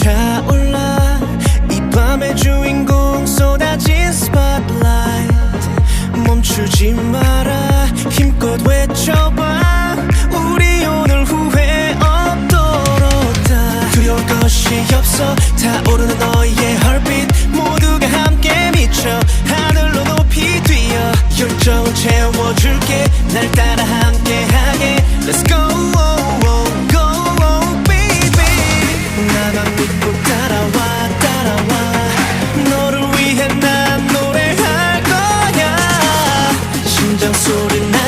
차올라 이 밤의 주인공 쏟아진 spotlight. 멈추지 마라 힘껏 외쳐봐. 우리 오늘 후회 없도록 다. 두려울 것이 없어. 타오르는 너의 heartbeat 모두가 함께 미쳐 하늘로 높이 뛰어. 열정을 채워줄게. 날 따라 sorunlar